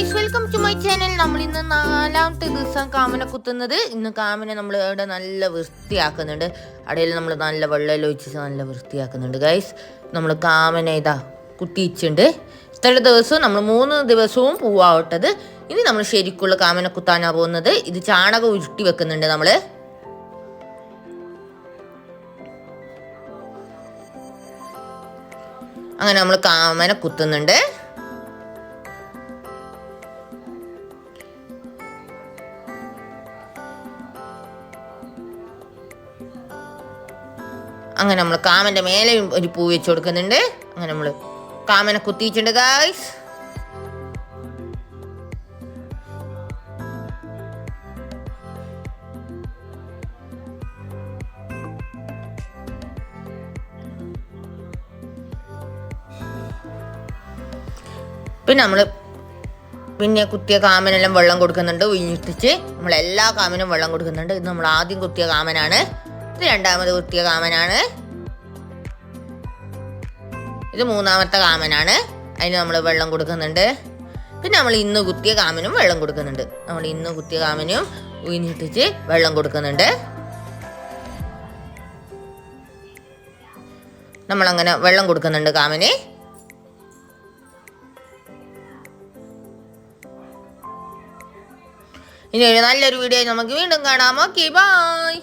Guys welcome to my channel. നമ്മൾ ഇന്ന് നാലാമത്തെ ദിവസം കാമന കുത്തുന്നത്. ഇന്ന് കാമന നമ്മൾ ഇവിടെ നല്ല വൃത്തിയാക്കുന്നുണ്ട്. അടയിൽ നമ്മൾ നല്ല വെള്ളം ഒഴിച്ച് നല്ല വൃത്തിയാക്കുന്നുണ്ട്. ഗൈസ് നമ്മൾ കാമന ഇതാ കുത്തിയിച്ചുണ്ട് ഇത്ര ദിവസവും നമ്മൾ മൂന്ന് ദിവസവും പൂവാവട്ടത്. ഇനി നമ്മൾ ശരിക്കുള്ള കാമന കുത്താനാണ് പോകുന്നത്. ഇത് ചാണകം ഉരുട്ടി വെക്കുന്നുണ്ട് നമ്മൾ അങ്ങനെ നമ്മൾ കാമന കുത്തുന്നുണ്ട്. അങ്ങനെ നമ്മൾ കാമന്റെ മേലെ ഒരു പൂ വെച്ച് കൊടുക്കുന്നുണ്ട്. അങ്ങനെ നമ്മൾ കാമനെ കുത്തിയിട്ടുണ്ട് ഗായ്സ് പിന്നെ നമ്മൾ പിന്നെ കുത്തിയ കാമനെല്ലാം വെള്ളം കൊടുക്കുന്നുണ്ട് ഉയിട്ടിച്ച് നമ്മൾ എല്ലാ കാമനും വെള്ളം കൊടുക്കുന്നുണ്ട്. ഇത് നമ്മൾ ആദ്യം കുത്തിയ കാമനാണ്. ഇത് രണ്ടാമത് കുത്തിയ കാമനാണ്. ഇത് മൂന്നാമത്തെ കാമനാണ്. അതിന് നമ്മൾ വെള്ളം കൊടുക്കുന്നുണ്ട്. പിന്നെ നമ്മൾ ഇന്ന് കുത്തിയ കാമനും വെള്ളം കൊടുക്കുന്നുണ്ട്. നമ്മൾ ഇന്ന് കുത്തിയ കാമനും ഊഞ്ഞിട്ടിച്ച് വെള്ളം കൊടുക്കുന്നുണ്ട്. നമ്മളങ്ങനെ വെള്ളം കൊടുക്കുന്നുണ്ട് കാമന്. ഇനി ഒരു നല്ലൊരു വീഡിയോ നമുക്ക് വീണ്ടും കാണാം. Okay bye